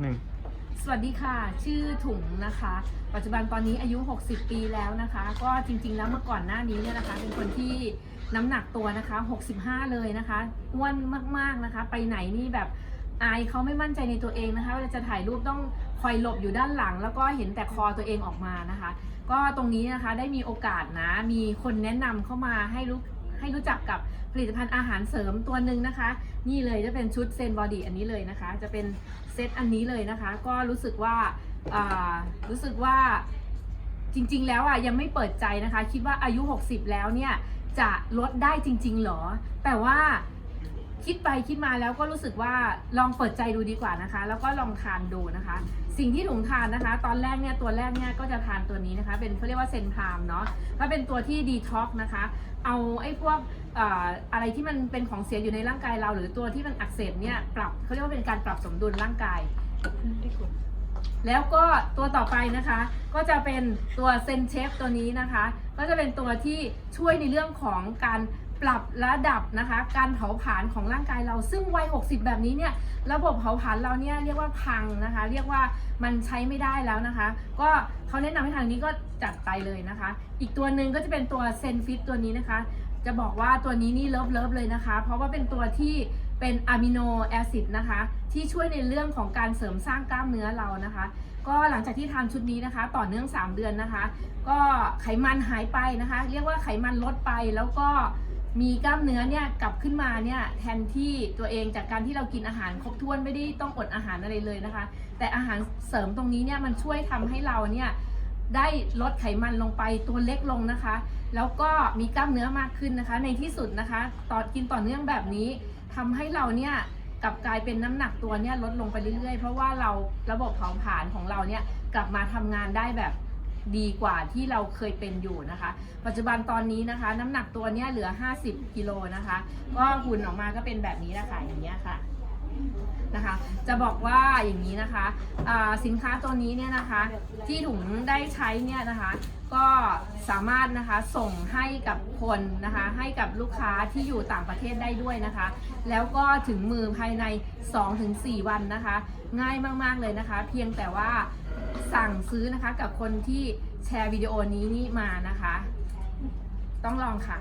หนึ่งสวัสดีค่ะ ชื่อถุงนะคะ ปัจจุบันตอนนี้อายุ 60 ปีแล้วนะคะ ก็จริงๆแล้วเมื่อก่อนหน้านี้เนี่ยนะคะ เป็นคนที่น้ำหนักตัวนะคะ 65 เลยนะคะอ้วนมากๆนะคะ ไปไหนนี่แบบอายเขาไม่มั่นใจในตัวเองนะคะเวลาจะถ่ายรูปต้องคอยหลบอยู่ด้านหลัง แล้วก็เห็นแต่คอตัวเองออกมานะคะ ก็ตรงนี้นะคะได้มีโอกาสนะมีคนแนะนำเข้ามาให้รู้ ให้รู้จักกับผลิตภัณฑ์อาหารเสริมตัวหนึ่งนะคะ นี่เลยจะเป็นชุดเซนบอดี้อันนี้เลยนะคะ จะเป็นเซตอันนี้เลยนะคะ ก็รู้สึกว่ารู้สึกว่าจริง ๆ แล้วอะยังไม่เปิดใจนะคะ คิดว่าอายุ 60 แล้วเนี่ยจะลดได้จริง ๆ หรอ แต่ว่า คิดไปคิดมาแล้วก็รู้สึกว่าลองเปิดใจดูดีกว่านะคะ แล้วก็ลองทานดูนะคะ สิ่งที่ถุงทานนะคะ ตอนแรกเนี่ยตัวแรกเนี่ยก็จะทานตัวนี้นะคะ เป็นเขาเรียกว่าเซนพามเนาะก็เป็นตัวที่ดีท็อกนะคะ เอาไอ้พวกอะไรที่มันเป็นของเสียอยู่ในร่างกายเรา หรือตัวที่มันอักเสบเนี่ยปรับเขาเรียกว่าเป็นการปรับสมดุลร่างกายแล้วก็ตัวต่อไปนะคะ ก็จะเป็นตัวเซนเชฟตัวนี้นะคะ ก็จะเป็นตัวที่ช่วยในเรื่องของการ ปรับระดับนะคะ การเผาผลาญของร่างกายเราซึ่งวัย 60 แบบนี้เนี่ยระบบเผาผลาญเราเนี่ยเรียกว่าพังนะคะ เรียกว่ามันใช้ไม่ได้แล้วนะคะ ก็เขาแนะนำให้ทางนี้ก็จัดไปเลยนะคะ อีกตัวหนึ่งก็จะเป็นตัวเซนฟิตตัวนี้นะคะ จะบอกว่าตัวนี้นี่เลิฟเลิฟเลยนะคะ เพราะว่าเป็นตัวที่เป็นอะมิโนแอซิดนะคะ ที่ช่วยในเรื่องของการเสริมสร้างกล้ามเนื้อเรานะคะ ก็หลังจากที่ทานชุดนี้นะคะ ต่อเนื่อง 3 เดือนนะคะ ก็ไขมันหายไปนะคะ เรียกว่าไขมันลดไปแล้วก็ มีกล้ามเนื้อเนี่ยกลับขึ้นมาเนี่ยแทนที่ตัวเองจากการที่เรากินอาหารครบถ้วนไม่ได้ต้องอดอาหารอะไรเลยนะคะ แต่อาหารเสริมตรงนี้เนี่ยมันช่วยทำให้เราเนี่ยได้ลดไขมันลงไปตัวเล็กลงนะคะ แล้วก็มีกล้ามเนื้อมากขึ้นนะคะ ในที่สุดนะคะตอนกินต่อเนื่องแบบนี้ทำให้เราเนี่ยกลับกลายเป็นน้ำหนักตัวเนี่ยลดลงไปเรื่อยๆ เพราะว่าเราระบบเผาผลาญของเราเนี่ยกลับมาทำงานได้แบบ ดีกว่าที่เราเคยเป็นอยู่นะคะ ปัจจุบันตอนนี้นะคะ น้ำหนักตัวเนี่ยเหลือ 50กิโลนะคะ ก็หุ่นออกมาก็เป็นแบบนี้แหละคะอย่างเงี้ยค่ะนะคะ จะบอกว่าอย่างนี้นะคะสินค้าตัวนี้เนี่ยนะคะ ที่ถุงได้ใช้เนี่ยนะคะ ก็สามารถนะคะส่งให้กับคนนะคะ ให้กับลูกค้าที่อยู่ต่างประเทศได้ด้วยนะคะ แล้วก็ถึงมือภายใน 2-4 วันนะคะ ง่ายมากๆเลยนะคะ เพียงแต่ว่า สั่งซื้อนะคะกับคนที่แชร์วิดีโอนี้นี่มานะคะ ต้องลองค่ะ